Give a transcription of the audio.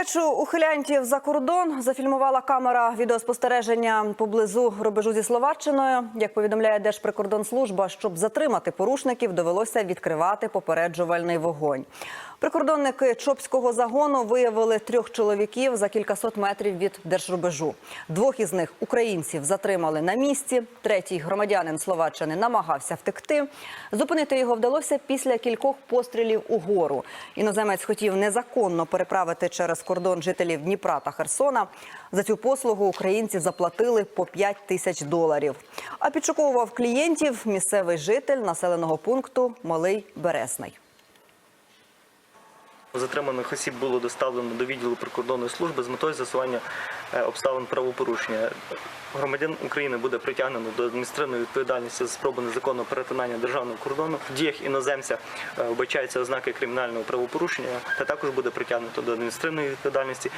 Втечу ухилянтів за кордон зафільмувала камера відеоспостереження поблизу рубежу зі Словаччиною. Як повідомляє Держприкордонслужба, щоб затримати порушників, довелося відкривати попереджувальний вогонь. Прикордонники Чопського загону виявили трьох чоловіків за кількасот метрів від держрубежу. Двох із них українців затримали на місці. Третій громадянин Словаччини намагався втекти. Зупинити його вдалося після кількох пострілів угору. Іноземець хотів незаконно переправити через кордон жителів Дніпра та Херсона. За цю послугу українці заплатили по 5 тисяч доларів. А підшуковував клієнтів місцевий житель населеного пункту Малий Бересний. Затриманих осіб було доставлено до відділу прикордонної служби з метою з'ясування е, обставин правопорушення. Громадян України буде притягнено до адміністративної відповідальності за спробу незаконного перетинання державного кордону. В діях іноземця е, вбачаються ознаки кримінального правопорушення, та також буде притягнуто до адміністративної відповідальності